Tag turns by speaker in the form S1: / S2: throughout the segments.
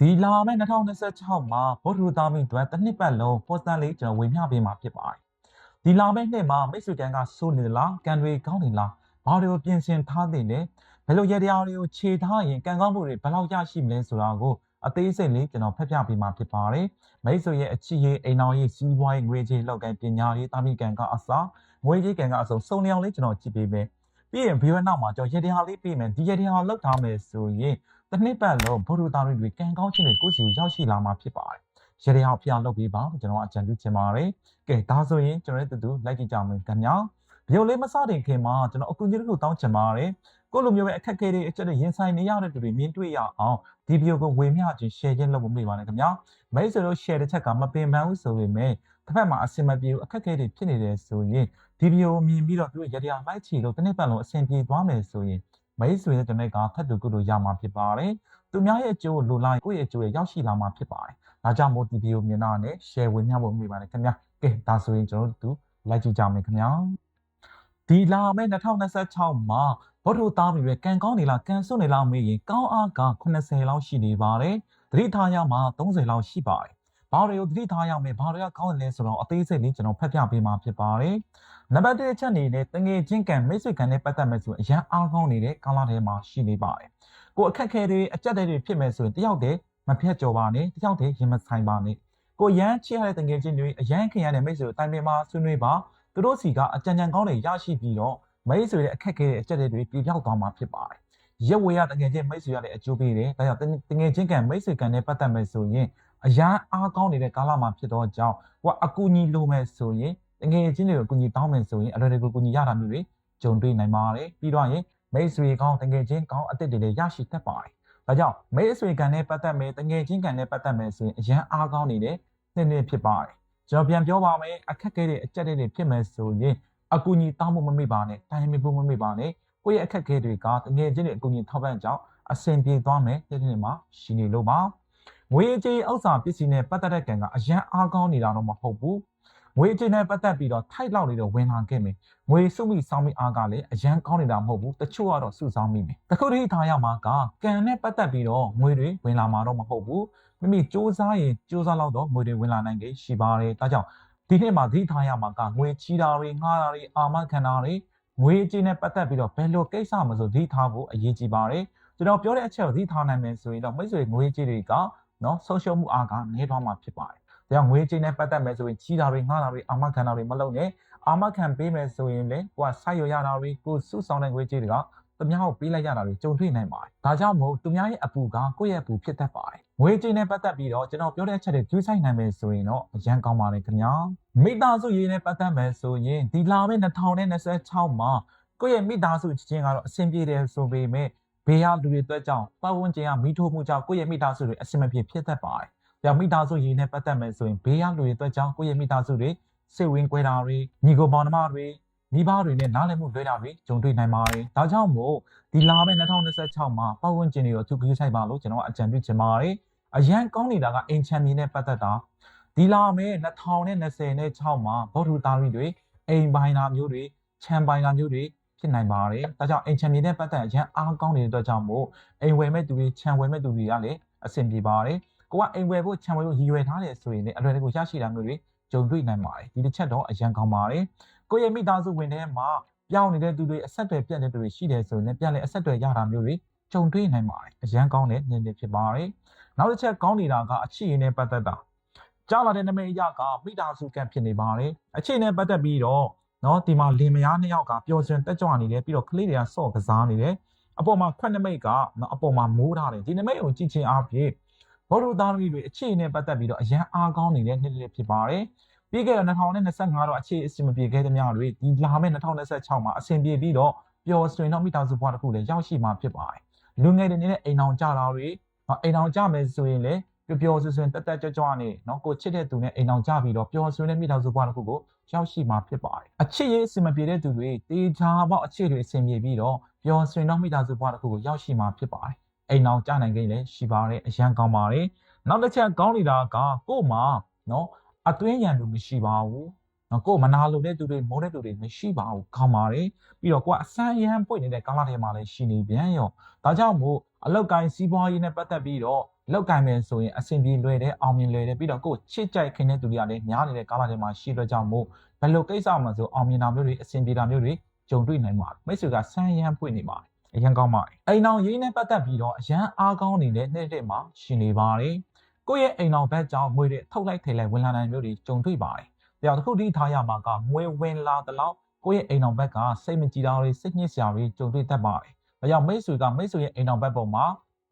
S1: ဒီလာမယ့်2026မှာဗုဒ္ဓဟူသားမီအတွက်တစ်နှစ်ပတ်လုံးပေါ်စတန်လေးကျွန်တော်ဝေမျှပေးမှာဖြစ်ပါတယ်။ဒီလာမယ့်နှစ်မှာမိတ်ဆွေတန်းကစိုးနေသလား၊ကံတွေကောင်းနေလား၊ဘာတွေကိုပြင်ဆင်ထားသင့်လဲ။ဘယ်လိုရတရားတွေကိုခြေထားရင်ကံကောင်းမှုတွေဘယ်လောက်ရရှိမလဲဆိုတာကိုအသေးစိတ်လေးကျွန်တော်ဖတ်ပြပေးမှာဖြစ်ပါတယ်။မိတ်ဆွေရဲ့အချစ်ရေးအိမ်တော်ရေးစီးပွားရေးငွေကြေးလောက်ကန်ပညာရေးတာမီကံကအစားငွေကြေးကံကအစုံစုံလျောင်းလေးကျွန်တော်ကြည့်ပေးမယ်။ပြီးရင်ဗီဒီယိုနောက်မှာကျွန်တော်ရတရားလေးပေးမယ်ဒီရတရားလောက်ထားမယ်ဆိုရင် တစ်နှစ်ပတ်လုံးဘုဒ္ဓသားတွေကံကောင်းခြင်းတွေကိုယ့်စီကိုရောက်ရှိလာမှာဖြစ်ပါတယ်။ရတရားဖျားလုပ်ပေးပါကျွန်တော်အကြံပြုချင်ပါတယ်။ကဲဒါဆိုရင်ကျွန်တော်တို့တူတူလိုက်ကြည့်ကြမယ်ခင်ဗျာ။ဗီဒီယိုလေးမစတင်ခင်မှာကျွန်တော်အကူအညီတစ်ခုတောင်းချင်ပါတယ်။ကိုလိုမျိုးပဲအခက်အခဲတွေအကျက်တွေရင်ဆိုင်နေရတဲ့သူတွေမြင်တွေ့ရအောင်ဒီဗီဒီယိုကိုဝေမျှခြင်း share ခြင်းလုပ်ဖို့မေ့ပါနဲ့ခင်ဗျာ။မိတ်ဆွေတို့ share တစ်ချက်ကမပင်ပန်းဘူးဆိုပေမဲ့တစ်ဖက်မှာအဆင်မပြေဘူးအခက်အခဲတွေဖြစ်နေတယ်ဆိုရင်ဒီဗီဒီယိုမြင်ပြီးတော့သူတို့ရတရားလိုက်ချီလို့တစ်နှစ်ပတ်လုံးအဆင်ပြေသွားမယ်ဆိုရင် မိတ်ဆွေရဲ့တနေ့ကဖတ်သူကုလို့ရမှာဖြစ်ပါတယ်။သူများရဲ့အကျိုးလိုလိုက်ကိုယ့်ရဲ့အကျိုးရဲ့ရောက်ရှိလာမှာဖြစ်ပါတယ်။ဒါကြောင့်မို့ဒီဗီဒီယိုမြင်တာနဲ့ share ဝင်မျှဖို့မိပါတယ်ခင်ဗျာ။ကဲဒါဆိုရင်ကျွန်တော်တို့လိုက်ကြည့်ကြမယ်ခင်ဗျာ။ဒီလာမယ့်2026မှာဘောဓုသားတွေကံကောင်းနေလားကံစွတ်နေလားမေးရင်ကောင်းအားက80လောက်ရှိနေပါတယ်။သတိထားရမှာ30လောက်ရှိပါတယ်။ဘာတွေကိုသတိထားရမယ်ဘာတွေကကောင်းတယ်လဲဆိုတော့အသေးစိတ်လေးကျွန်တော်ဖတ်ပြပေးမှာဖြစ်ပါတယ်။ နံပါတ်1အချက်အနေနဲ့တငယ်ချင်းကံမိတ်ဆွေကံနဲ့ပတ်သက်မဲ့ဆိုအရန်အားကောင်းနေတဲ့ကာလထဲမှာရှိနေပါတယ်။ကိုအခက်ခဲတွေအကြက်တွေဖြစ်မဲ့ဆိုရင်တယောက်တည်းမဖြတ်ကျော်ပါနဲ့တယောက်တည်းရင်မဆိုင်ပါနဲ့။ကိုရန်ချစ်ရတဲ့တငယ်ချင်းတွေအရန်ခင်ရတဲ့မိတ်ဆွေကိုတိုင်ပင်မှာဆွေးနွေးပါသူတို့စီကအကြံဉာဏ်ကောင်းတွေရရှိပြီးတော့မိတ်ဆွေရဲ့အခက်ခဲတဲ့အကြက်တွေပြေပြောက်သွားမှာဖြစ်ပါတယ်။ရက်ဝေရတငယ်ချင်းမိတ်ဆွေရတဲ့အကျိုးပေးတယ်။ဒါကြောင့်တငယ်ချင်းကံမိတ်ဆွေကံနဲ့ပတ်သက်မဲ့ဆိုရင်အရန်အားကောင်းနေတဲ့ကာလမှာဖြစ်တော့ကြောင့်ကိုကအကူအညီလိုမဲ့ဆိုရင်တ ငယ်ချင်းတွေကိုအကူအညီတောင်းမယ်ဆိုရင်အလွယ်တကူကူညီရတာမျိုးတွေကြုံတွေ့နိုင်ပါတယ်ပြီးတော့ရင်မိတ်ဆွေကောင်းတငယ်ချင်းကောင်းအသစ်တွေလည်းရရှိတတ်ပါတယ်ဒါကြောင့်မိတ်ဆွေကံနဲ့ပတ်သက်မယ်တငယ်ချင်းကံနဲ့ပတ်သက်မယ်ဆိုရင်အရန်အားကောင်းနေတဲ့နှစ်နှစ်ဖြစ်ပါတယ်ကျွန်တော်ပြန်ပြောပါမယ်အခက်အခဲတွေအကြက်တွေဖြစ်မယ်ဆိုရင်အကူအညီတောင်းဖို့မမေ့ပါနဲ့တိုင်ပင်ဖို့မမေ့ပါနဲ့ကိုယ့်ရဲ့အခက်အခဲတွေကတငယ်ချင်းတွေအကူအညီထောက်ပံ့ကြောင်းအဆင်ပြေသွားမယ်ဒီနေ့မှာရှိနေလို့ပါငွေကြေးဥစ္စာပစ္စည်းနဲ့ပတ်သက်တဲ့ကံကအရန်အားကောင်းနေတာတော့မဟုတ်ဘူး ငွေကြေးနဲ့ပတ်သက်ပြီးတော့ထိုက်လောက်နေတော့ဝင်လာခဲ့မယ်ငွေစုမိစောင်းမိအားကလည်းအရန်ကောင်းနေတာမဟုတ်ဘူးတချို့ကတော့စုဆောင်းမိမယ်တခုတည်းထားရမှာကကံနဲ့ပတ်သက်ပြီးတော့ငွေတွေဝင်လာမှာတော့မဟုတ်ဘူးမိမိစူးစမ်းရင်စူးစမ်းလောက်တော့ငွေတွေဝင်လာနိုင်게ရှိပါတယ်ဒါကြောင့်ဒီနေ့မှာသိထားရမှာကငွေချီတာတွေငှားတာတွေအာမခံတာတွေငွေကြေးနဲ့ပတ်သက်ပြီးတော့ဘယ်လိုကိစ္စမဆိုသိထားဖို့အရေးကြီးပါတယ်ကျွန်တော်ပြောတဲ့အချက်ကိုသိထားနိုင်မယ်ဆိုရင်တော့မိတ်ဆွေငွေကြေးတွေကနော်ဆုံးရှုံးမှုအားကနည်းသွားမှာဖြစ်ပါတယ်။ ဒါကြောင့်ငွေကြေးနဲ့ပတ်သက်မယ်ဆိုရင်ကြီးတာတွေငှားတာတွေအာမခံတာတွေမလုပ်နဲ့အာမခံပေးမယ်ဆိုရင်လေကိုကစိုက်ရရတာတွေကိုစုဆောင်တဲ့ငွေကြေးတွေကသူများကိုပေးလိုက်ရတာတွေကြုံတွေ့နိုင်ပါတယ်။ဒါကြောင့်မို့သူများရဲ့အပူကကိုယ့်ရဲ့အပူဖြစ်တတ်ပါတယ်။ငွေကြေးနဲ့ပတ်သက်ပြီးတော့ကျွန်တော်ပြောတဲ့အချက်တွေကျူးဆိုင်နိုင်မယ်ဆိုရင်တော့အရန်ကောင်းပါတယ်ခင်ဗျာ။မိသားစုရေးနဲ့ပတ်သက်မယ်ဆိုရင်ဒီလာမယ့်2026မှာကိုယ့်ရဲ့မိသားစုချင်းကတော့အဆင်ပြေတယ်ဆိုပေမဲ့ဘေးရလူတွေအတွက်ကြောင့်ပတ်ဝန်းကျင်ကမိထိုးမှုကြောင့်ကိုယ့်ရဲ့မိသားစုတွေအဆင်မပြေဖြစ်တတ်ပါတယ်။ ကြောင့်မိသားစုရင်းနဲ့ပတ်သက်မယ်ဆိုရင်ဘေးရလူတွေအတွက်ကြောင့်ကိုယ့်ရဲ့မိသားစုတွေစိတ်ဝင်ကွဲတာတွေညီကိုပေါင်းနှမတွေမိဘတွေနဲ့နားလည်မှုလွဲတာတွေကြုံတွေ့နိုင်ပါတယ်။ဒါကြောင့်မို့ဒီလာမယ့်2026မှာပတ်ဝန်းကျင်တွေကိုအထူးဂရုစိုက်ပါလို့ကျွန်တော်အကြံပြုချင်ပါတယ်။အရန်ကောင်းနေတာကအိမ်ချမ်းမြေနဲ့ပတ်သက်တာဒီလာမယ့်2026မှာဘောဓုသားရီတွေအိမ်ပိုင်းတာမျိုးတွေခြံပိုင်းတာမျိုးတွေဖြစ်နိုင်ပါတယ်။ဒါကြောင့်အိမ်ချမ်းမြေနဲ့ပတ်သက်ရန်အားကောင်းနေတဲ့အတွက်ကြောင့်မို့အိမ်ဝယ်မဲ့သူတွေခြံဝယ်မဲ့သူတွေကလည်းအဆင်ပြေပါတယ်။ ကိုကအိမ်ဝယ်ဖို့ခြံဝယ်ဖို့ရည်ရွယ်ထားတယ်ဆိုရင်လည်းအလွယ်တကူရရှိတာမျိုးတွေကြုံတွေ့နိုင်ပါတယ်။ဒီတစ်ချက်တော့အရန်ကောင်းပါတယ်။ကိုယ့်ရဲ့မိသားစုဝင်ထဲမှာပြောင်းနေတဲ့သူတွေအဆက်အသွယ်ပြတ်နေတဲ့သူတွေရှိတယ်ဆိုရင်ပြန်လဲအဆက်အသွယ်ရတာမျိုးတွေကြုံတွေ့နိုင်ပါတယ်။အရန်ကောင်းတဲ့နေ့တွေဖြစ်ပါတယ်။နောက်တစ်ချက်ကောင်းနေတာကအချစ်ရင်နဲ့ပတ်သက်တာကြားလာတဲ့နမိတ်အရကမိသားစုကံဖြစ်နေပါတယ်။အချစ်နဲ့ပတ်သက်ပြီးတော့နော်ဒီမှာလင်မယားနှစ်ယောက်ကပျော်ရွှင်တက်ကြွနေတယ်ပြီးတော့ကလေးတွေကစော့ကစားနေတယ်အပေါ်မှာခွက်နမိတ်ကနော်အပေါ်မှာမိုးထားတယ်ဒီနမိတ်ကိုကြည့်ချင်းအားဖြင့် ဘောဓုသားသမီးတွေအခြေအနေပတ်သက်ပြီးတော့အရန်အားကောင်းနေတဲ့နှစ်လေးဖြစ်ပါတယ်ပြီးခဲ့တဲ့2025တော့အခြေအဆင်မပြေခဲ့တဲ့များတွေဒီလာမယ့်2026မှာအဆင်ပြေပြီးတော့ပျော်ရွှင်တော့မိသားစုဘဝတစ်ခုလည်းရောက်ရှိမှာဖြစ်ပါတယ်လူငယ်တွေနေတဲ့အိမ်အောင်ကြတာတွေအိမ်အောင်ကြမယ်ဆိုရင်လည်းပျော်ပျော်ဆွေဆွေတက်တက်ကြွကြွနဲ့နော်ကိုချစ်တဲ့သူနဲ့အိမ်အောင်ကြပြီးတော့ပျော်ရွှင်တဲ့မိသားစုဘဝတစ်ခုကိုရောက်ရှိမှာဖြစ်ပါတယ်အချစ်ရေးအစင်မပြေတဲ့သူတွေတေချာပေါက်အချစ်တွေအစင်ပြေပြီးတော့ပျော်ရွှင်တော့မိသားစုဘဝတစ်ခုကိုရောက်ရှိမှာဖြစ်ပါတယ် အိမ်အောင်ကြနိုင်ကိန်းလည်းရှိပါတယ်အရန်ကောင်းပါတယ်နောက်တစ်ချက်ကောင်းနေတာကကို့မှာနော်အတွင်းရန်လူမရှိပါဘူးနော်ကို့မနာလိုတဲ့သူတွေမိုးတဲ့သူတွေမရှိပါဘူးကောင်းပါတယ်ပြီးတော့ကိုကအဆန်းရန်ပွင့်နေတဲ့ကာလထဲမှာလည်းရှိနေပြန်ရောဒါကြောင့်မို့အလောက်ကိုင်းစီးပွားရေးနဲ့ပတ်သက်ပြီးတော့လောက်ကင်မယ်ဆိုရင်အဆင်ပြေလွယ်တယ်အောင်မြင်လွယ်တယ်ပြီးတော့ကိုယ်ချစ်ကြိုက်ခင်တဲ့သူတွေကလည်းများနေတဲ့ကာလတွေမှာရှိတော့ကြောင့်မို့ဘယ်လိုကိစ္စမှဆိုအောင်မြင်တာမျိုးတွေအဆင်ပြေတာမျိုးတွေကြုံတွေ့နိုင်ပါတယ်မိတ်ဆွေကဆန်းရမ်းဖွင့်နေပါတယ် အရင်ကောင်းပါတယ်အိမ်အောင်ရေးနဲ့ပတ်သက်ပြီးတော့အရန်အားကောင်းနေတဲ့နေ့တစ်မှာရှင်နေပါတယ်ကိုယ့်ရဲ့အိမ်အောင်ဘက်ကြောင့်ငွေတွေထုတ်လိုက်ထိလိုက်ဝင်လာနိုင်မျိုးတွေကြုံတွေ့ပါတယ်တရားတစ်ခုတည်းထားရမှာကငွေဝင်လာတဲ့လောက်ကိုယ့်ရဲ့အိမ်အောင်ဘက်ကစိတ်မကြည်တာတွေစိတ်ညစ်စရာတွေကြုံတွေ့တတ်ပါတယ်ဒါကြောင့်မိတ်ဆွေကမိတ်ဆွေရဲ့အိမ်အောင်ဘက်ပေါ်မှာ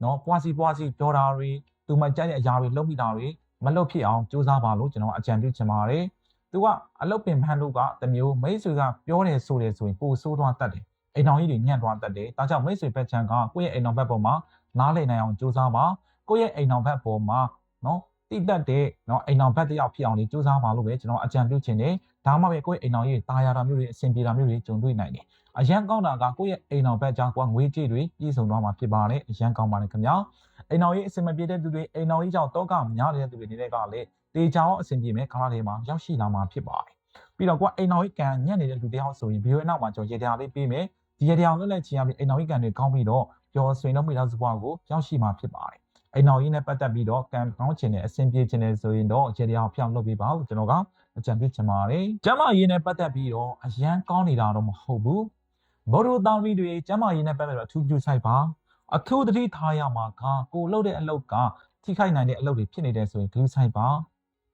S1: နော်ပွားစီပွားစီပြောတာတွေသူမကြိုက်တဲ့အရာတွေလုပ်မိတာတွေမလုပ်ဖြစ်အောင်စူးစမ်းပါလို့ကျွန်တော်အကြံပြုချင်ပါတယ်သူကအလုတ်ပင်ဖန်လို့ကတမျိုးမိတ်ဆွေကပြောတယ်ဆိုတယ်ဆိုရင်ပိုဆိုးသွားတတ်တယ် အိမ်တော်ကြီးတွေညံ့သွားတတ်တယ်ဒါကြောင့်မိတ်ဆွေဘက်ချန်ကကိုယ့်ရဲ့အိမ်တော်ဘက်ပေါ်မှာနားလည်နိုင်အောင်စူးစမ်းပါကိုယ့်ရဲ့အိမ်တော်ဘက်ပေါ်မှာနော်တိတက်တဲ့နော်အိမ်တော်ဘက်တယောက်ဖြစ်အောင်လေးစူးစမ်းပါလို့ပဲကျွန်တော်အကြံပြုချင်တယ်ဒါမှပဲကိုယ့်ရဲ့အိမ်တော်ကြီးတာယာတာမျိုးတွေအဆင်ပြေတာမျိုးတွေကြုံတွေ့နိုင်တယ်အရန်ကောင်းတာကကိုယ့်ရဲ့အိမ်တော်ဘက်ကြောင့်ကိုယ်ငွေကြေးတွေပြည့်စုံသွားမှာဖြစ်ပါတယ်အရန်ကောင်းပါတယ်ခင်ဗျာအိမ်တော်ကြီးအဆင်မပြေတဲ့သူတွေအိမ်တော်ကြီးကြောင့်တောကများနေတဲ့သူတွေနေတဲ့ကလည်းတေချာအောင်အဆင်ပြေမဲ့ခါးတွေမှာရောက်ရှိလာမှာဖြစ်ပါတယ်ပြီးတော့ကိုယ်အိမ်တော်ကြီးကန်ညံ့နေတဲ့လူတယောက်ဆိုရင်ဗီဒီယိုအနောက်မှာကျွန်တော်ရေတရားလေးပေးမယ် ဒီရေတရားလွတ်လပ်ချင်ရပြီးအိမ်တော်ကြီးကန်တွေကောင်းပြီးတော့ပျော်ဆွေလုံးမိသားစုဘဝကိုရောက်ရှိမှာဖြစ်ပါတယ်အိမ်တော်ကြီးနဲ့ပတ်သက်ပြီးတော့ကံကောင်းချင်တဲ့အဆင်ပြေချင်တဲ့ဆိုရင်တော့ရေတရားဖြောင်းလုပ်ပေးပါလို့ကျွန်တော်ကအကြံပြုချင်ပါတယ်ကျမရေးနဲ့ပတ်သက်ပြီးတော့အရန်ကောင်းနေတာတော့မဟုတ်ဘူးဘော်ဒိုတောင်ရီတွေကျမရေးနဲ့ပတ်သက်ပြီးတော့အထူးပြုဆိုင်ပါအထူးသတိထားရမှာကကိုလှုပ်တဲ့အလုပ်ကထိခိုက်နိုင်တဲ့အလုပ်တွေဖြစ်နေတယ်ဆိုရင်ဂရုစိုက်ပါ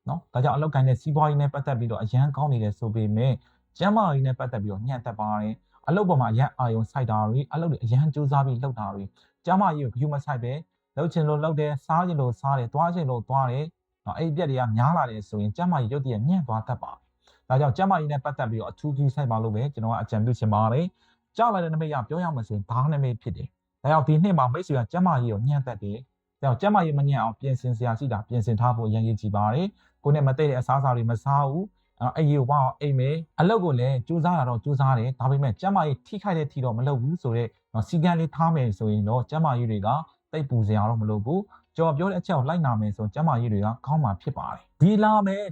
S1: နော်ဒါကြောင့်အလုပ်ကိုင်းတဲ့စီးပွားရေးနဲ့ပတ်သက်ပြီးတော့အရန်ကောင်းနေတယ်ဆိုပေမဲ့ကျမရေးနဲ့ပတ်သက်ပြီးတော့ညှက်သက်ပါတယ် အလုပ်ပေါ်မှာအရန်အာယုံစိုက်တာတွေအလုပ်တွေအရန်စူးစမ်းပြီးလုပ်တာတွေကျမရေးကိုဂရုမစိုက်ပဲလှုပ်ချင်လို့လှုပ်တယ်စားချင်လို့စားတယ်သွားချင်လို့သွားတယ်နော်အဲ့ဒီပြက်တွေကများလာတယ်ဆိုရင်ကျမရေးရုပ်တရက်ညံ့သွားတတ်ပါတယ်ဒါကြောင့်ကျမရေးနဲ့ပတ်သက်ပြီးတော့အထူးကြီးဆိုင်ပါလို့ပဲကျွန်တော်ကအကြံပြုချင်ပါတယ်ကြောက်လိုက်တဲ့နမိတ်ကပြောရမှဆိုရင်ဘာနမိတ်ဖြစ်တယ်ဒါကြောင့်ဒီနှစ်မှာမိတ်ဆွေကကျမရေးကိုညံ့တတ်တယ်ဒါကြောင့်ကျမရေးမညံ့အောင်ပြင်ဆင်စရာရှိတာပြင်ဆင်ထားဖို့အရင်ကြီးကြည့်ပါတယ်ကိုနဲ့မသိတဲ့အစားအစာတွေမစားဘူး အဲ့ဒီဝါအိမ်မယ်အလုပ်ကိုလည်းစူးစမ်းတာတော့စူးစမ်းတယ်ဒါပေမဲ့ကျမကြီးထိခိုက်တဲ့ထီတော့မလုပ်ဘူးဆိုတော့စီကံလေးထားမယ်ဆိုရင်တော့ကျမကြီးတွေကတိတ်ပူစရာတော့မလိုဘူးကျွန်တော်ပြောတဲ့အချက်ကိုလိုက်နာမယ်ဆိုကျမကြီးတွေကကောင်းမှာဖြစ်ပါတယ်ဒီလာမယ်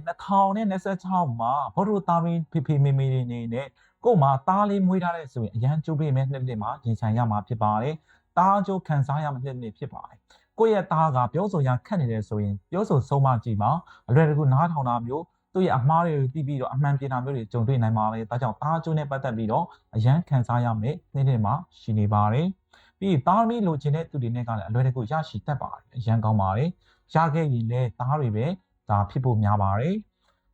S1: 2026မှာဘော်ဒိုတာမင်းဖေဖေမေမေတွေနေနဲ့ကို့မှာသားလေးမွေးထားတဲ့ဆိုရင်အရန်ကျိုးပေးမယ်နှစ်နှစ်မှာရင်ဆိုင်ရမှာဖြစ်ပါတယ်သားကျိုးခံစားရမှာနှစ်နှစ်ဖြစ်ပါတယ်ကိုယ့်ရဲ့သားကပြောဆိုရခက်နေတယ်ဆိုရင်ပြောဆိုဆုံးမကြည့်ပါအလွယ်တကူနားထောင်တာမျိုး သူ့ရဲ့အမှားတွေကိုပြီးပြီးတော့အမှန်ပြင်တာမျိုးတွေကြုံတွေ့နိုင်ပါလေဒါကြောင့်သားကျိုးနဲ့ပတ်သက်ပြီးတော့အရန်ခံစားရမယ်နှစ်နှစ်မှာရှိနေပါတယ်ပြီးသားမီလိုချင်တဲ့သူတွေနဲ့ကလည်းအလွယ်တကူရရှိတတ်ပါတယ်အရန်ကောင်းပါတယ်ရခဲ့ရင်လည်းသားတွေပဲဒါဖြစ်ဖို့များပါတယ်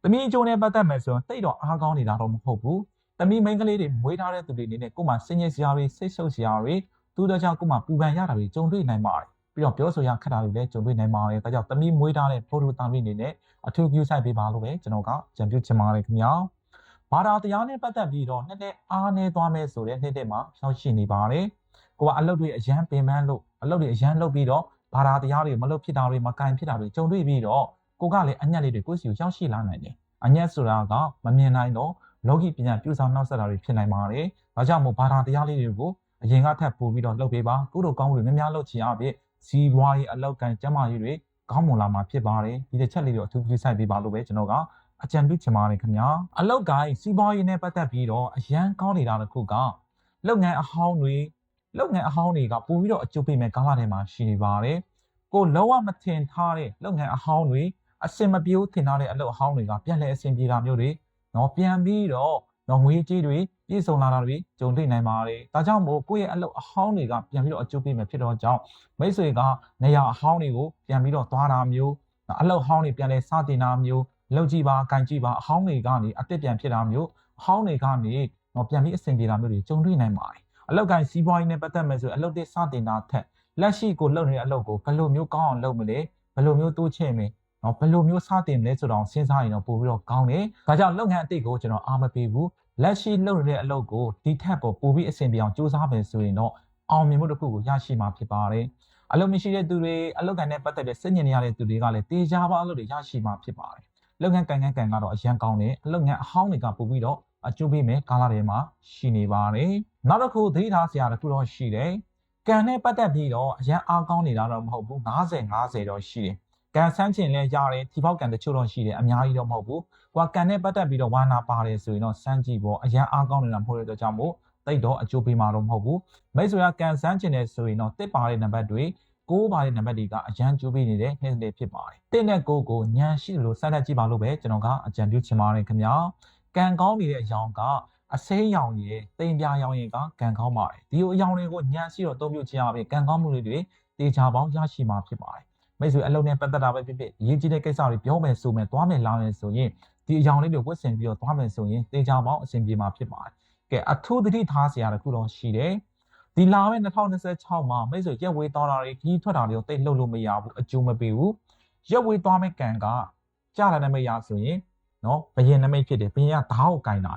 S1: သမီးကျိုးနဲ့ပတ်သက်မယ်ဆိုရင်တိတ်တော့အားကောင်းနေတာတော့မဟုတ်ဘူးသမီးမိန်းကလေးတွေမွေးထားတဲ့သူတွေအနေနဲ့ကိုယ်မှာစင်ញစရာတွေစိတ်ရှုပ်စရာတွေသူတို့ကြောင့်ကိုယ်မှာပူပန်ရတာတွေကြုံတွေ့နိုင်ပါတယ် ပြီးတော့ပြောဆိုရခက်တာတွေလည်းကြုံတွေ့နိုင်ပါတယ်ဒါကြောင့်သမီးမွေးထားတဲ့ဖိုတိုသားမီအနေနဲ့အထူးပြုဆိုင်ပေးပါလို့ပဲကျွန်တော်ကကြံပြုချင်ပါတယ်ခင်ဗျာဘာသာတရားနဲ့ပတ်သက်ပြီးတော့နှစ်နှစ်အားနေသွားမယ်ဆိုတဲ့နှစ်နှစ်မှာရောက်ရှိနေပါတယ်ကိုကအလုပ်တွေအရန်ပင်ပန်းလို့အလုပ်တွေအရန်လုပ်ပြီးတော့ဘာသာတရားတွေမလုပ်ဖြစ်တာတွေမကင်ဖြစ်တာတွေကြုံတွေ့ပြီးတော့ကိုကလည်းအညက်လေးတွေကိုယ့်စီကိုရောက်ရှိလာနိုင်တယ်အညက်ဆိုတာကမမြင်နိုင်တော့လောကီပညာပြုဆောင်နှောက်ဆက်တာတွေဖြစ်နိုင်ပါတယ်ဒါကြောင့်မို့ဘာသာတရားလေးတွေကိုအရင်ကထပ်ပို့ပြီးတော့လုပ်ပေးပါကုသိုလ်ကောင်းမှုတွေများများလုပ်ချင်အပြင် စီးပွားရေးအလောက်ကန်ကျန်းမာရေးတွေကောင်းမွန်လာမှာဖြစ်ပါတယ်ဒီတစ်ချက်လေးတော့အထူးပြုဆိုင်ပေးပါလို့ပဲကျွန်တော်ကအကြံပြုချင်ပါတယ်ခင်ဗျာအလောက်ကိုင်းစီးပွားရေးနဲ့ပတ်သက်ပြီးတော့အရန်ကောင်းနေတာတစ်ခုကလုပ်ငန်းအဟောင်းတွေလုပ်ငန်းအဟောင်းတွေကပို့ပြီးတော့အကျိုးပေးမဲ့ကာလထဲမှာရှိနေပါတယ်ကိုလုံးဝမထင်ထားတဲ့လုပ်ငန်းအဟောင်းတွေအစင်မပြေဘူးထင်ထားတဲ့အလုပ်အဟောင်းတွေကပြန်လဲအဆင်ပြေတာမျိုးတွေနော်ပြန်ပြီးတော့ နော်ငွေကြေးတွေပြည့်စုံလာတာတွေကြုံတွေ့နိုင်ပါတယ်။ဒါကြောင့်မို့ကိုယ့်ရဲ့အလုပ်အဟောင်းတွေကပြန်ပြီးတော့အကျိုးပေးမယ်ဖြစ်တော့ကြောင့်မိတ်ဆွေကနေရာအဟောင်းတွေကိုပြန်ပြီးတော့သွားတာမျိုးအလုပ်ဟောင်းတွေပြန်လဲစတင်တာမျိုးလုပ်ကြည့်ပါ၊ကန်ကြည့်ပါအဟောင်းတွေကနေအသက်ပြန်ဖြစ်တာမျိုးအဟောင်းတွေကနေတော့ပြန်ပြီးအဆင်ပြေတာမျိုးတွေကြုံတွေ့နိုင်ပါတယ်။အလုပ်ကန်စီးပွားရေးနဲ့ပတ်သက်မယ်ဆိုအလုပ်တွေစတင်တာထက်လက်ရှိကိုလုပ်နေတဲ့အလုပ်ကိုဘယ်လိုမျိုးကောင်းအောင်လုပ်မလဲဘယ်လိုမျိုးတိုးချဲ့မယ် နော်ဘယ်လိုမျိုးစတင်မလဲဆိုတော့စဉ်းစားရင်တော့ပို့ပြီးတော့ကောင်းတယ်။ဒါကြောင့်လုပ်ငန်းအတိတ်ကိုကျွန်တော်အားမပေးဘူးလက်ရှိလုပ်နေတဲ့အလုပ်ကိုဒီထက်ပေါ်ပိုပြီးအဆင်ပြေအောင်စူးစမ်းမယ်ဆိုရင်တော့အောင်မြင်မှုတစ်ခုကိုရရှိမှာဖြစ်ပါတယ်။အလုပ်မရှိတဲ့သူတွေအလုပ်ကန်နဲ့ပတ်သက်တဲ့စိတ်ညစ်နေရတဲ့သူတွေကလည်းတေချာပါအလုပ်တွေရရှိမှာဖြစ်ပါတယ်။လုပ်ငန်းကန်ကန်ကန်ကတော့အရန်ကောင်းတယ်အလုပ်ငန်းအဟောင်းတွေကပိုပြီးတော့အကျိုးပေးမယ်ကာလတွေမှာရှိနေပါတယ်။နောက်တစ်ခုသတိထားစရာတစ်ခုတော့ရှိတယ်။ကန်နဲ့ပတ်သက်ပြီးတော့အရန်အားကောင်းနေတာတော့မဟုတ်ဘူး90 90တော့ရှိတယ်။ ကန်ဆန်းချင်လဲရတယ်ထီပေါက်ကန်တချို့တော့ရှိတယ်အများကြီးတော့မဟုတ်ဘူးကွာကန်နဲ့ပတ်သက်ပြီးတော့ဝါနာပါတယ်ဆိုရင်တော့စမ်းကြည့်ပေါ့အရန်အားကောင်းနေတာမဟုတ်တဲ့အတွက်ကြောင့်မို့တိတ်တော့အကျိုးပေးမှာတော့မဟုတ်ဘူးမိတ်ဆွေကကန်ဆန်းချင်တယ်ဆိုရင်တော့တစ်ပါတဲ့နံပါတ်တွေ6ပါတဲ့နံပါတ်တွေကအရန်ကျိုးပေးနေတဲ့နေ့လေးဖြစ်ပါတယ်။တင်းနဲ့ကိုကိုညံရှိလို့ဆက်လက်ကြည့်ပါလို့ပဲကျွန်တော်ကအကြံပြုချင်ပါတယ်ခင်ဗျာ။ကံကောင်းနေတဲ့အကြောင်းကအစိမ်းရောင်ရည်တိမ်ပြာရောင်ရည်ကကံကောင်းပါတယ်။ဒီလိုအကြောင်းတွေကိုညံရှိတော့အသုံးပြုခြင်းအပြင်ကံကောင်းမှုတွေတေချာပေါင်းရရှိမှာဖြစ်ပါတယ်။ မိတ်ဆွေအလုံးနဲ့ပတ်သက်တာပဲဖြစ်ဖြစ်ရေးကြီးတဲ့ကိစ္စတွေပြောမယ်ဆိုမယ်သွားမယ်လာမယ်ဆိုရင်ဒီအကြောင်းလေးတွေဝတ်ဆင်ပြီးတော့သွားမယ်ဆိုရင်တေချာပေါင်းအဆင်ပြေမှာဖြစ်ပါတယ်။ကဲအထူးသတိထားစရာတစ်ခုတော့ရှိတယ်။ဒီလာမယ့်2026မှာမိတ်ဆွေရက်ဝေးသွားတာတွေခီးထွက်တာတွေကိုတိတ်လှုပ်လို့မရဘူးအကျိုးမပေးဘူး။ရက်ဝေးသွားမယ့်ကံကကြာလာတဲ့မိတ်ရဆိုရင်နော်ဘယင်နမိတ်ဖြစ်တယ်ဘယင်ကဓာတ်ကိုကင်တာ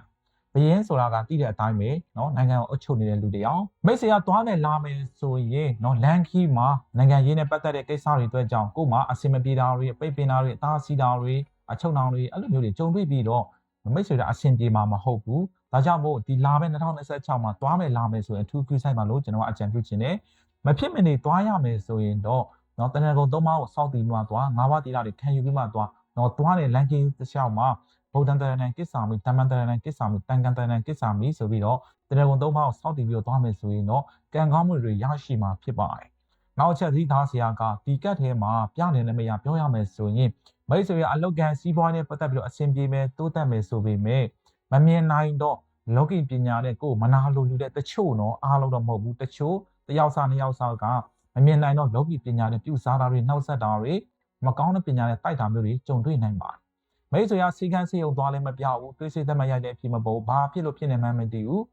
S1: ဘယင်းဆိုတာကတိတဲ့အတိုင်းပဲเนาะနိုင်ငံကိုအုပ်ချုပ်နေတဲ့လူတွေအောင်မိတ်ဆွေကသွားမယ်လာမယ်ဆိုရင်เนาะလန်ခီမှာနိုင်ငံရေးနဲ့ပတ်သက်တဲ့ကိစ္စတွေအတွက်ကြောင့်ကို့မှာအစင်မပြေတာတွေပိတ်ပင်တာတွေအသားစီးတာတွေအချုပ်နှောင်တွေအဲ့လိုမျိုးတွေကြုံတွေ့ပြီးတော့မိတ်ဆွေကအစင်ပြေမှာမဟုတ်ဘူးဒါကြောင့်မို့ဒီလာမယ့်2026မှာသွားမယ်လာမယ်ဆိုရင်အထူးကူးဆိုင်ပါလို့ကျွန်တော်ကအကြံပြုချင်တယ်မဖြစ်မနေသွားရမယ်ဆိုရင်တော့เนาะတနင်္ဂနွေသုံးပါးကိုစောက်တီမှသွား၅ပါးတီလာတွေခံယူပြီးမှသွားเนาะသွားတဲ့လန်ခီတစ်လျှောက်မှာ ဗုဒ္ဓံတရဏံကိစ္ဆာမိတမ္မံတရဏံကိစ္ဆာမိတန်ကန်တရဏံကိစ္ဆာမိဆိုပြီးတော့တရဏဂုံသုံးပါးကိုစောင့်တည်ပြီးတော့သွားမယ်ဆိုရင်တော့ကံကောင်းမှုတွေရရှိမှာဖြစ်ပါတယ်။နောက်ချက်သီးသားစရာကဒီကတ်ထဲမှာပြနေတဲ့မရပြောရမယ်ဆိုရင်မိတ်ဆွေရအလုတ်ကန်စီးပွားနဲ့ပတ်သက်ပြီးတော့အဆင်ပြေမယ်တိုးတက်မယ်ဆိုပေမဲ့မမြင်နိုင်တော့လောကီပညာနဲ့ကိုယ်မနာလိုလူတဲ့တချို့တော့အားလုံးတော့မဟုတ်ဘူးတချို့တယောက်စားနှစ်ယောက်စားကမမြင်နိုင်တော့လောကီပညာနဲ့ပြုစားတာတွေနှောက်ဆက်တာတွေမကောင်းတဲ့ပညာနဲ့တိုက်တာမျိုးတွေကြုံတွေ့နိုင်ပါတယ် မိတ်ဆွေရစီကန်းစေုံသွားလည်းမပြဘူးတွေးစိတ်သက်မရိုက်တဲ့အဖြစ်မပေါ်ဘာဖြစ်လို့ဖြစ်နေမှန်းမသိဘူး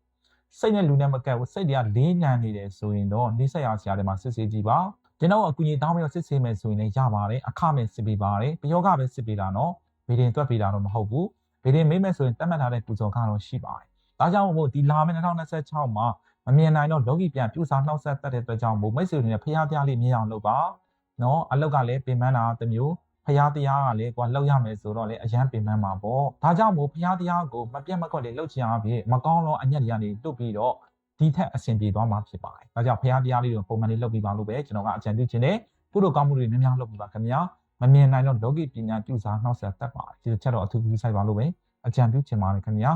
S1: စိတ်နဲ့လူနဲ့မကပ်ဘူးစိတ်တွေကလေးနံနေတယ်ဆိုရင်တော့နှိစက်ရဆရာတွေမှာစစ်ဆေးကြည့်ပါကျွန်တော်အကူကြီးတောင်းပြီးတော့စစ်ဆေးမယ်ဆိုရင်လည်းရပါတယ်အခမဲ့စစ်ပေးပါတယ်ပယောဂပဲစစ်ပေးတာနော်ဗီဒင်တွက်ပေးတာတော့မဟုတ်ဘူးဗီဒင်မေးမယ်ဆိုရင်တတ်မှတ်ထားတဲ့ပူဇော်ကတော့ရှိပါတယ်ဒါကြောင့်မို့ဒီလာမယ့်2026မှာမမြင်နိုင်တော့လောကီပြန်ပြူစာနှောက်ဆက်တတ်တဲ့အတွက်ကြောင့်မို့မိတ်ဆွေတွေနဲ့ဖျားပြားလေးမြင်အောင်လုပ်ပါနော်အလောက်ကလည်းပင်ပန်းတာတစ်မျိုး ဖျားတရားကလည်းကွာလောက်ရမယ်ဆိုတော့လေအရန်ပင်ပန်းမှာပေါ့ဒါကြောင့်မို့ဖျားတရားကိုမပြတ်မကွက်လေးလှုပ်ချင်အောင်ဖြင့်မကောင်းတော့အညက်တွေကနေလွတ်ပြီးတော့ဒီထက်အဆင်ပြေသွားမှာဖြစ်ပါတယ်ဒါကြောင့်ဖျားတရားလေးကိုပုံမှန်လေးလှုပ်ပြီးပါလို့ပဲကျွန်တော်ကအကြံပြုချင်တယ်ကုသိုလ်ကောင်းမှုတွေများများလုပ်ပြီးပါခင်ဗျာမမြင်နိုင်တော့လောကီပညာပြုစားနှောက်ဆက်တတ်ပါတယ်ဒီချက်တော့အထူးပြုဆိုင်ပါလို့ပဲအကြံပြုချင်ပါတယ်ခင်ဗျာ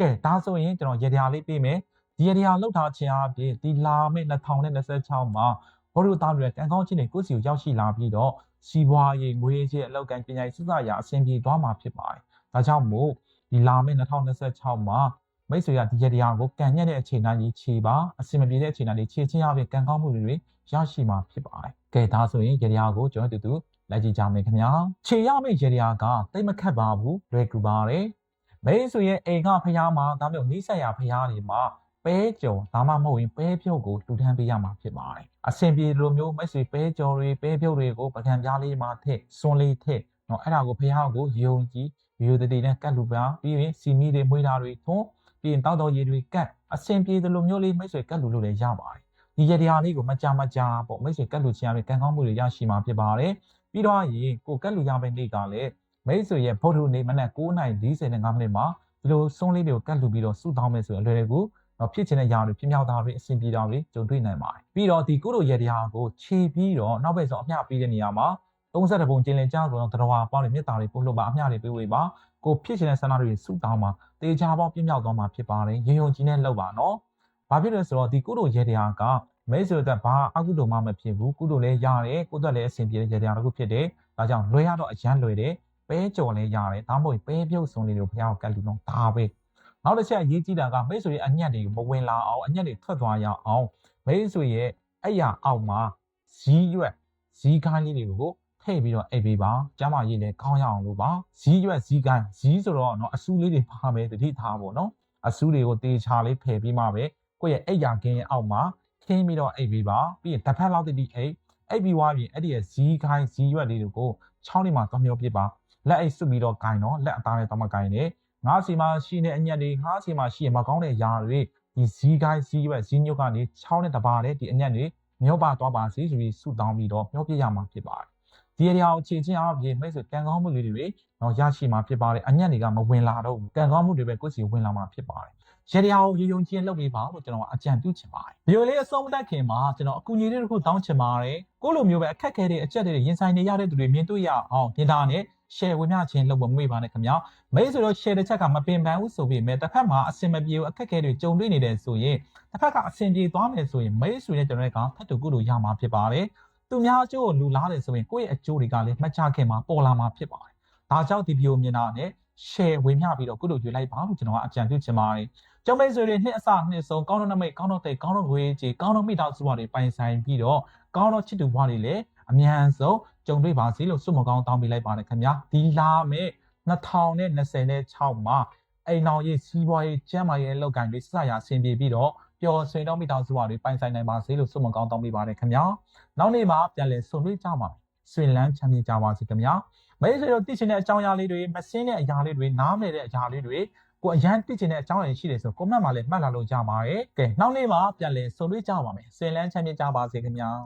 S1: ကဲဒါဆိုရင်ကျွန်တော်ရေတရားလေးပြေးမယ်ဒီရေတရားလှုပ်ထားခြင်းအပြင်ဒီလာမယ့်2026မှာဘောဓုသားတွေကကံကောင်းခြင်းတွေကိုယ့်စီကိုရောက်ရှိလာပြီးတော့ စီးပွားရေးငွေရေးအလောက်ကန်ပညာရေးစစရာအဆင်ပြေသွားမှာဖြစ်ပါတယ်။ဒါကြောင့်မို့ဒီလာမယ့်2026မှာမိတ်ဆွေကဒီရတရားကိုကံညက်တဲ့အချိန်တိုင်းကြီးခြေပါအဆင်မပြေတဲ့အချိန်တိုင်းလေးခြေချင်းရပြီးကံကောင်းမှုတွေရရှိမှာဖြစ်ပါတယ်။ကဲဒါဆိုရင်ရတရားကိုကျွန်တော်တူတူလိုက်ကြည့်ကြမယ်ခင်ဗျာ။ခြေရမယ့်ရတရားကတိတ်မခတ်ပါဘူးလွယ်ကူပါတယ်။မိတ်ဆွေရဲ့အိမ်ကဖျားမှာဒါမျိုးနိစ္စရာဖျားတွေမှာ ပဲကြော်ဒါမှမဟုတ်ရင်ပဲပြုတ်ကိုလှူဒန်းပေးရမှာဖြစ်ပါတယ်အဆင်ပြေလိုမျိုးမိတ်ဆွေပဲကြော်တွေပဲပြုတ်တွေကိုပကံပြားလေးမှာထည့်စွန်းလေးထည့်နော်အဲ့ဒါကိုဖះကိုယုံကြည်ရိုးတည်နဲ့ကတ်လူပါပြီးရင်စီမီတွေမွေးတာတွေထွန်းပြီးရင်တောက်တော်ရည်တွေကတ်အဆင်ပြေသလိုမျိုးလေးမိတ်ဆွေကတ်လူလို့လည်းရပါတယ်ဒီရတရားလေးကိုမကြမကြပေါ့မိတ်ဆွေကတ်လူချင်ရတဲ့ကံကောင်းမှုတွေရရှိမှာဖြစ်ပါတယ်ပြီးတော့ရင်ကိုကတ်လူရမယ့်နေ့ကလည်းမိတ်ဆွေရဲ့ဗုဒ္ဓနေ့မနက်9:45မိနစ်မှာဒီလိုစွန်းလေးတွေကိုကတ်လူပြီးတော့စုတောင်းမယ်ဆိုရင်အလွယ်တကူ တော့ဖြစ်ချင်တဲ့ຢာတွေပြင်းမြောက်တာတွေအဆင်ပြေတာတွေကြုံတွေ့နိုင်ပါတယ်ပြီးတော့ဒီကုလိုရေတရားကိုခြေပြီးတော့နောက်ဘက်ဆုံးအမျှပေးတဲ့နေရာမှာ30ပုံကျင်းလင်ကြားဆိုတော့တရဝါပေါင်းတွေမြစ်တာတွေပို့လို့ပါအမျှတွေပေးဝေပါကိုဖြစ်ချင်တဲ့ဆန္ဒတွေစုတောင်းပါတေချာပေါင်းပြင်းမြောက်သွားမှာဖြစ်ပါတယ်ရင်ယုံကြည်နဲ့လောက်ပါနော်ဘာဖြစ်လဲဆိုတော့ဒီကုလိုရေတရားကမဲဆိုတဲ့ဘာအကုသိုလ်မှမဖြစ်ဘူးကုသိုလ်လည်းရတယ်ကိုယ်သက်လည်းအဆင်ပြေတဲ့ရေတရားတစ်ခုဖြစ်တယ်ဒါကြောင့်လွယ်ရတော့အရန်လွယ်တယ်ပဲကြော်လည်းရတယ်ဒါမှမဟုတ်ပဲပြုတ်စုံလေးတွေကိုဘုရားကတ်လူတော့ဒါပဲ နောက်တစ်ချက်အရေးကြီးတာကမိတ်ဆွေရဲ့အညက်တွေကိုမဝင်လာအောင်အညက်တွေထွက်သွားရအောင်မိတ်ဆွေရဲ့အဲ့ရအောက်မှာဇီးရွက်ဇီးခိုင်းလေးတွေကိုထည့်ပြီးတော့အိပ်ပေးပါကျမရေးလည်းကောင်းရအောင်လို့ပါဇီးရွက်ဇီးခိုင်းဇီးဆိုတော့เนาะအဆူလေးတွေပါမယ်တတိထားပေါ့နော်အဆူတွေကိုတေချာလေးဖယ်ပြီးမှပဲကိုယ့်ရဲ့အိပ်ရာခင်းရဲ့အောက်မှာခင်းပြီးတော့အိပ်ပေးပါပြီးရင်တစ်ဖက်လောက်တတိအိပ်အိပ်ပြီးွားပြီးအဲ့ဒီရဲ့ဇီးခိုင်းဇီးရွက်လေးတွေကိုချောင်းလေးမှာသွားမျိုးပြစ်ပါလက်အိပ်စွပ်ပြီးတော့ဂိုင်တော့လက်အသားနဲ့တော့မဂိုင်နဲ့ ငါးစီမှာရှိတဲ့အညက်တွေငါးစီမှာရှိရမကောင်းတဲ့ຢာတွေဒီဇီးကိုင်းဇီးရွက်ဇီးညုတ်ကနေချောင်းနဲ့တပါတဲ့ဒီအညက်တွေမျောပါသွားပါစေဆိုပြီးဆုတောင်းပြီးတော့မျောပြရမှာဖြစ်ပါတယ်ဒီအရာကိုခြေချင်းအားဖြင့်မိတ်ဆွေကံကောင်းမှုလေးတွေတော့ရရှိမှာဖြစ်ပါတယ်အညက်တွေကမဝင်လာတော့ဘူးကံကောင်းမှုတွေပဲကိုယ့်စီဝင်လာမှာဖြစ်ပါတယ် ရေတရားကိုရေယုံချင်းလုပ်ပေးပါလို့ကျွန်တော်အကြံပြုချင်ပါတယ်။ဗီဒီယိုလေးအဆုံးမတက်ခင်မှာကျွန်တော်အကူအညီလေးတစ်ခုတောင်းချင်ပါတယ်။ကိုလိုမျိုးပဲအခက်ခဲတဲ့အချက်တွေရင်ဆိုင်နေရတဲ့သူတွေမြင်တွေ့ရအောင်ပြင်တာနဲ့ share ဝင်မျှခြင်းလုပ်ဖို့မမေ့ပါနဲ့ခင်ဗျာမိတ်ဆိုတော့ share တစ်ချက်ကမပင်ပန်းဘူးဆိုပြီးမြဲတစ်ဖက်မှာအဆင်မပြေဘူးအခက်အခဲတွေကြုံတွေ့နေတယ်ဆိုရင်တစ်ဖက်ကအဆင်ပြေသွားမယ်ဆိုရင်မိတ်ဆွေနဲ့ကျွန်တော်ကဖတ်တူကုလို့ရမှာဖြစ်ပါတယ်သူများအကျိုးကိုလူလားတယ်ဆိုရင်ကိုယ့်ရဲ့အကျိုးတွေကလည်းမှတ်ချခင်မှာပေါ်လာမှာဖြစ်ပါတယ်ဒါကြောင့်ဒီဗီဒီယိုမြင်တာနဲ့ share ဝင်မျှပြီးတော့ကုလို့ယူလိုက်ပါလို့ကျွန်တော်ကအကြံပြုချင်ပါတယ် ကျောင်းမိတ်ဆွေတွေနှစ်အစနှစ်ဆုံးကောင်းတော့နမိတ်ကောင်းတော့တဲ့ကောင်းတော့ငွေကြီးကောင်းတော့မိသားစုဘဝတွေပိုင်ဆိုင်ပြီးတော့ကောင်းတော့ချစ်သူဘဝတွေလည်းအမြန်ဆုံးကြုံတွေ့ပါစေလို့ဆုမကောင်းတောင်းပေးလိုက်ပါတယ်ခင်ဗျာဒီလာမဲ့2026မှာအိမ်တော်ရေးစီးပွားရေးကျန်းမာရေးအလုပ်ကိုင်တွေစရအဆင်ပြေပြီးတော့ပျော်ရွှင်တော့မိသားစုဘဝတွေပိုင်ဆိုင်နိုင်ပါစေလို့ဆုမကောင်းတောင်းပေးပါတယ်ခင်ဗျာနောက်နေ့မှာပြန်လည်ဆုံတွေ့ကြပါမယ်ဆွေလန်းချမ်းမြေ့ကြပါစေခင်ဗျာမိတ်ဆွေတို့သိချင်တဲ့အကြောင်းအရာလေးတွေမစင်းတဲ့အရာလေးတွေနားမလည်တဲ့အရာလေးတွေ ကိုအရန်သိချင်တဲ့အကြောင်းအရာရှိတယ်ဆို comment မှာလည်းမှတ်လာလို့ကြပါရဲ့။ကဲနောက်နေ့မှာပြန်လည်ဆုံတွေ့ကြပါမယ်။ဆင်လန်းချမ်းမြေ့ကြပါစေခင်ဗျာ။